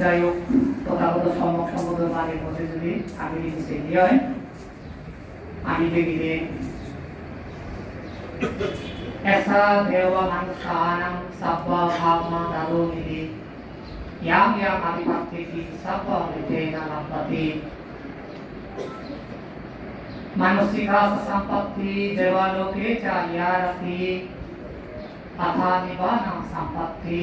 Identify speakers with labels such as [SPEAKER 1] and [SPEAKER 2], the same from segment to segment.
[SPEAKER 1] যাই হোক, তথাগত সম্যক সম্বোধন মানের মধ্যে যদি আমি কি হয়, আমি দেখিলে এসা, দেওয়া মানুষানাং সাব্বা ভাবমা দারো নিদি ইয়াম ইয়াম আদিপাত্যেকি সাব্বা মিতেনা লাভ্যতে মানসিকা, সম্পত্তি দেবালোকে চা ইয়ারতি তথা নিবানা, সম্পত্তি।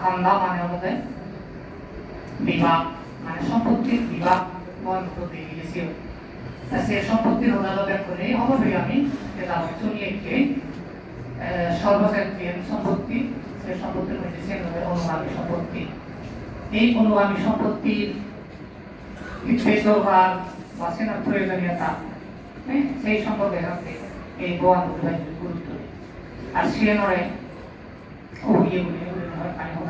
[SPEAKER 1] খান্দা মানে হচ্ছে বিভাগ মানে সম্পত্তির বিভাগ বন্ধ দিয়ে গেছি তা সে সম্পত্তির ওনাদের করে অবশ্যই আমি যেটা শুনিয়ে একটি সর্বশেষ যে সম্পত্তি, সে সম্পত্তির মধ্যে সে অনুগামী সম্পত্তি। এই অনুগামী সম্পত্তির বিচ্ছেদভার বা সেনার প্রয়োজনীয়তা সেই সম্পর্কে রাখতে এই উদ্ভাই গুরুত্ব আর সে নয় ওগুলি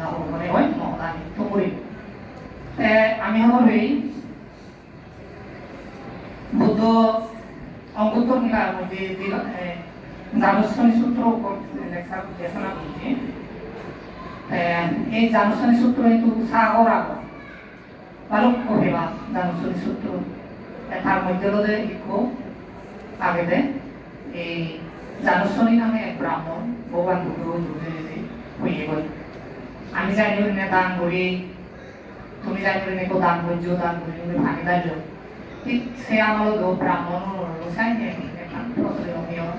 [SPEAKER 1] গুলি গুলি হয় হয় আমি হবে বুদ্ধ অঙ্গুত্তর নিকার মধ্যে জানুষ্ঠানী সূত্র লেখা করছি এই জানুষ্ঠানী সূত্র কিন্তু সাগর আগ বালক কহিবা জানুষ্ঠানী সূত্র তার মধ্যে রোধে একটু আগে এই জানুষ্ঠানী নামে এক ব্রাহ্মণ ভগবান বুদ্ধ হইয়ে বল আমি জানি না, দান করি। তুমি জানি না, কেউ দান করছ দান করি তুমি ভাগে দাঁড়িয়ে ঠিক সে আমল দো ব্রাহ্মণ রসায়নে প্রচলিত নিয়ম,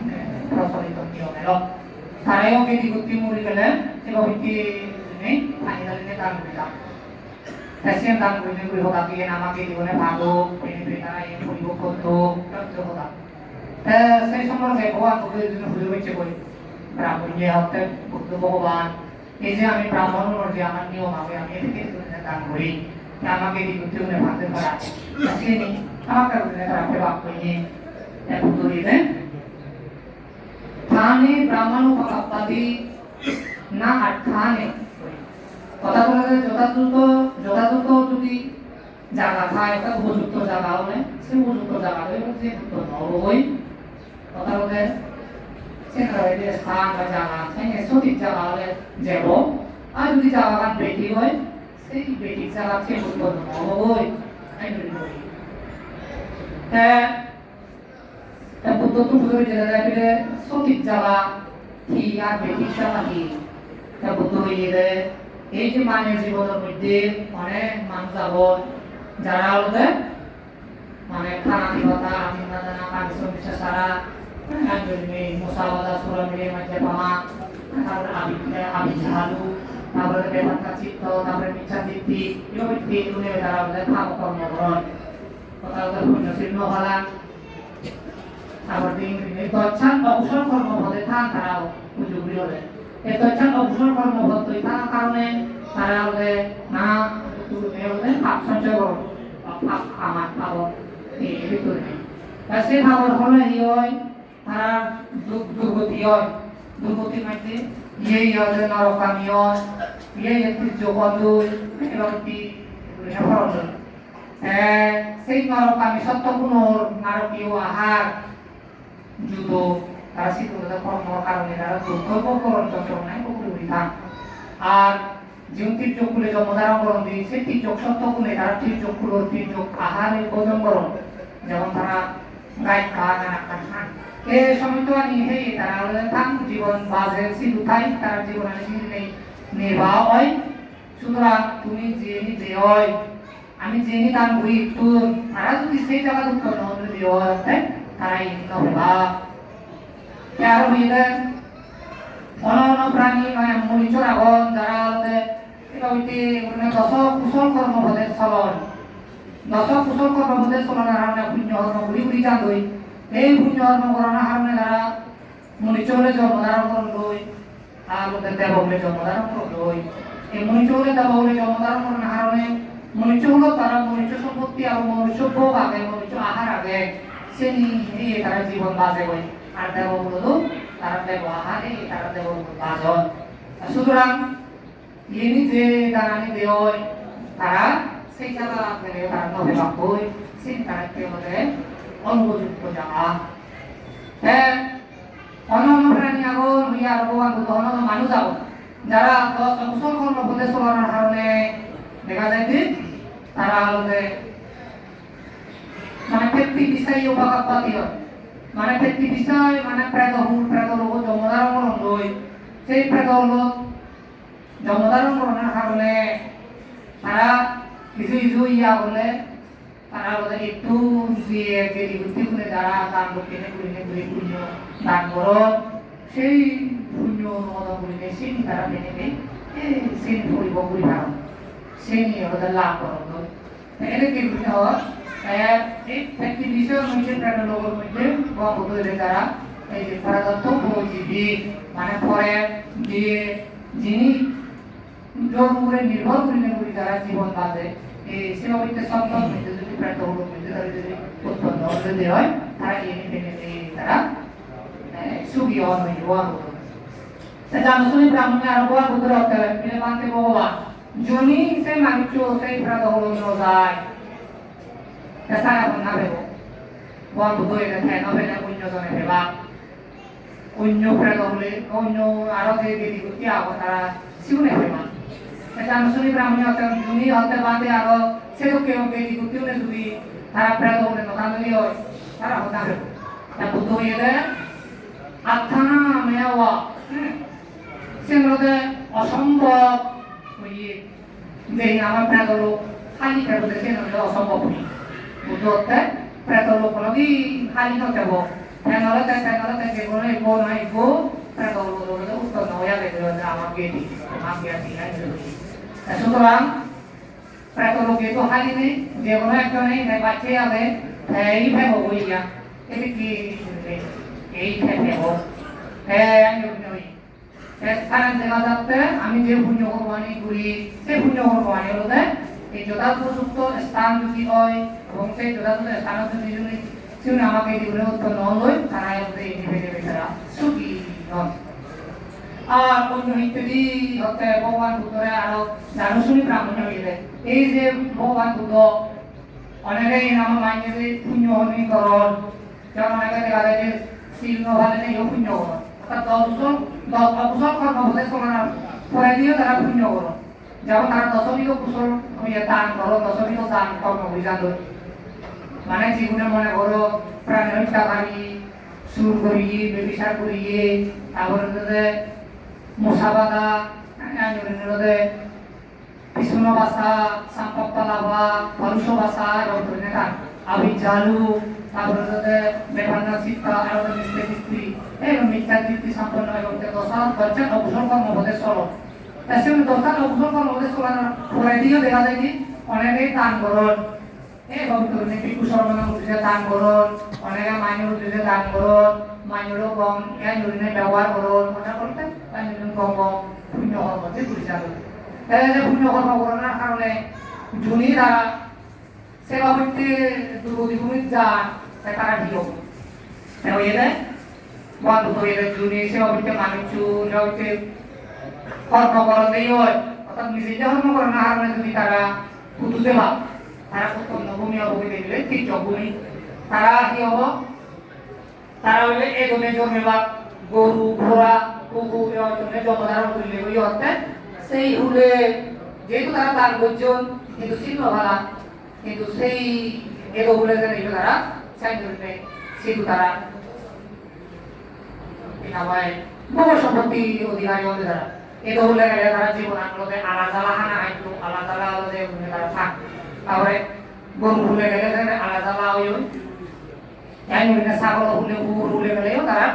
[SPEAKER 1] প্রচলিত নিয়মের তারাও বেদি গুটি মুড়ি গেলে এবং হইতে নেই পানি দালিনে দান করিলাম এসিয়ান দান করিলে করি হতা দিয়ে আমাকে জীবনে ভাগো পেনে পেনে তারা এই করতো প্রাপ্ত হতা সেই সম্পর্কে ভগবান বুদ্ধের জন্য পুজো হচ্ছে বই ব্রাহ্মণ হতে বুদ্ধ ভগবান এই আমি ব্রাহ্মণ যে আমার নিয়ম হবে আমি এদিকে দান করি। আমাকে di tutti une parte para asini আমাকে বলে রাখতে বাপ কইয়ে এক দূরিতে থানে ব্রাহ্মণ পাপাদি না আর থানে। কথা বলতে যথাযথ যথাযথ যদি জায়গা থাকে, একটা উপযুক্ত জায়গা হলে সে উপযুক্ত জায়গা হলে যে নবই কথা বলতে বা জায়গা সেখানে সঠিক জায়গা হলে যাব আর যদি জায়গা বেটি হয় সেই বেটি চালাচ্ছে উৎপন্ন হবই তা বুদ্ধ তো বুঝে যেতে যাবে সঠিক জ্বালা কি আর বেটি চালা কি তা বুদ্ধ হইয়ে দেয় এই যে মানের জীবনের মধ্যে অনেক মানুষ আবর যারা হলো মানে খানা দিবতা আমি সারা তারা হলা হলে এই কারণে তারা আমাদের না পাপ সঞ্চয় আমার ভিতরে সে ভাবর হলে হয় তারা দুর্গতি হয়। দুর্গতি মাইতে ইয়ে হজে নরকামি ইয়ে ইয়েই একটি যোগদুল এবং কি সেই নরকামি সত্যগুণর নারকীয় আহার, যুদ্ধ, তারা শীতলতা কর্মর কারণে তারা দুর্গর্ভকরণ যন্ত্রণায় উপকৃত থাক আর যেমন তীর্যকুলে জন্মধারণ দিয়েছে, তীর্যক সত্যগুণে তারা তীর্যকুলোর তীর্যক আহারের ভোজন করণ যেমন তারা গায়ে খা এ সময় আনি হে তারা থাম, জীবন বাজে সিধু থাই, তারা জীবন নেই নির্বাহ হয় সুতরাং তুমি জেনি যে হয় আমি জেনি দান করি তোর। তারা যদি সেই জায়গা উৎপন্ন হতে দেওয়া হয় তারা এই নবা আর হইলে অনন্য প্রাণী মানে মরিচর আগন যারা এটা হইতে মানে দশ কুশল কর্মপদের চলন। দশ কুশল কর্মপদের চলনের কারণে পুণ্য কর্ম ঘুরি ঘুরি যান এই পুণ্য কর্ম করানোর কারণে তারা মনিচরে জন্মধারণ করলই আর ওদের দেবলে জন্মধারণ করলই এই মনিচরে দেবলে জন্মধারণ করানোর কারণে মনি মনুষ্য হলো তারা মনুষ্য সম্পত্তি এবং মনুষ্য ভোগ আগে মনুষ্য আহার আগে শ্রেণি দিয়ে তারা জীবন বাজে বই আর দেব হলো তারা ব্যবহারে তারা দেব বাজন সুতরাং ইনি যে দানানি দেয় তারা সেই জায়গা তারা নবে বাক্যই সেই তারা কেবলে অনুপযুক্ত জায়গা হ্যাঁ অন্য অন্য হইয়া ভগবান অন্য মানুষ যাব যারা দশ বছর কর্ম পথে কারণে দেখা যায় যে তারা হলে মানে ব্যক্তি বিষয় উপকাপাতি হয় মানে ব্যক্তি বিষয় মানে প্রেত হুল প্রেত লোক জমদারণ লই সেই প্রেত লোক জমদারণ করণের কারণে তারা কিছু কিছু ইয়া বলে তারা বলে একটু দিয়ে গেলি বুদ্ধি করে যারা দান করতে করিনে করি পুণ্য দান করো, সেই পুণ্য অনুমোদন করিলে সেই তারা মেনে নেই সেই পরিব করি ভালো সেই নিয়ে ওদের লাভ করো এটা কি বুঝতে তারা। জীবী মানে নির্ভর করিলে করি তারা জীবন বাঁচে। সেবাবিতে সন্তান মধ্যে যদি প্রান্ত হলো মধ্যে তারা যদি উৎপন্ন যদি হয় তারা এই মেনে এই তারা সুখী হওয়ার মধ্যে হওয়ার হতো সেটা মুসলিম ব্রাহ্মণে আর হওয়ার হতো রাখতে হবে মিলে মানতে ভগবান জনি সে মানুষ সেই প্রান্ত হলো যায় তাছাড়া এখন না ভেবো হওয়ার হতো এটা ঠেন হবে না অন্য জনে ভেবা অন্য প্রান্ত হলে অন্য আরও যে দেবী করতে আবো তারা হতে জুনি হতে বাদে আরও সেরকম বেদি করতেও না যদি তারা প্রান্ত হলে নখানি হয় তারা হতা ভেবো তা বুদ্ধ হয়ে দেয় আত্মানা মেয়াওয়া সেগুলোতে অসম্ভব হইয়ে যে আমার প্রাত লোক খালি প্রাত নইলে অসম্ভব হই বুদ্ধ হতে প্রাত লোক লগি খালি নতেব ফ্যানলে তাই ফ্যানলে তাই যে কোনো এগো না এগো প্রাত লোক উত্তর নয়া দেখে আমার গেটি আমার গেটি নাই সুতরাং লোক এগো খালি নেই যে কোনো একটা নেই তাই বাচ্চে আছে এই ভেব এটা কি এই ভেব। হ্যাঁ আমি যে পুণ্য কর্মানি করি সেই পুণ্য কর্মানি হলো এই স্থান যদি হয়, এবং সেই যথাযথ যদি যদি আমাকে জীবনে উৎপন্ন হলো তারা এই নিভে দেবে তারা সুখী হন করো করো মানে জীবনে মনে করো প্রাণ হত্যাকারী সুর করিয়ে ব্যবসার করিয়ে তারপরে বাঁধা আইনতে পিছনো বাসা সাম্পাপ্পা লাভা পরুষ ধরে গান আবি জালু, তারপরে বেভান্ন চিত্তা আরও মিস্ত্রি মিস্ত্রি এবং মিথ্যা কীর্তি সম্পন্ন এবং দশা দশটা অবসর কর্মপদে চলো তাই সে দশটা অবসর কর্মপদে চলানোর পরে দিয়েও দেখা যায় কি? অনেকেই দান করন এই ভক্তনে পিকু সর্বনা উদ্দেশ্যে দান করন অনেকে মাইনের উদ্দেশ্যে দান করন মাইনেরও কম এ ব্যবহার করন মনে করতে কর্মতে পরিচালক তাই যে পুণ্য কর্ম করার কারণে জুনি দ্বারা সেবা করতে দুর্গতি যান তাই তারা ঠিক এবং এদের বন্ধ হয়ে যায় জুনি সেবা করতে মানুষ সেবা করতে কর্ম করতেই হয়। অর্থাৎ নিজে ধর্ম করে না হারণে যদি তারা পুতু সেবা তারা উৎপন্ন ভূমি অভূমি দেখলে তীর্থ ভূমি তারা কি হব। তারা হইলে এই ধরনের জন্মেবা গরু ঘোড়া কুকুর জন্য জন্মধারণ করলে ওই অর্থে সেই হুলে যেহেতু তারা দান করছেন কিন্তু চিহ্ন ভালা কিন্তু সেই এগো হুলে যে নিল তারা চাই করবে সেহেতু তারা হয় বহু সম্পত্তি অধিকারী হতে তারা এগো হুলে গেলে তারা জীবন আনলোতে আলা জ্বালা হানা হাইতো আলা জ্বালা হলে তারা থাক তারপরে গরু হুলে গেলে আলা জ্বালা হইও ছাগল হুলে কুকুর হুলে গেলেও তারা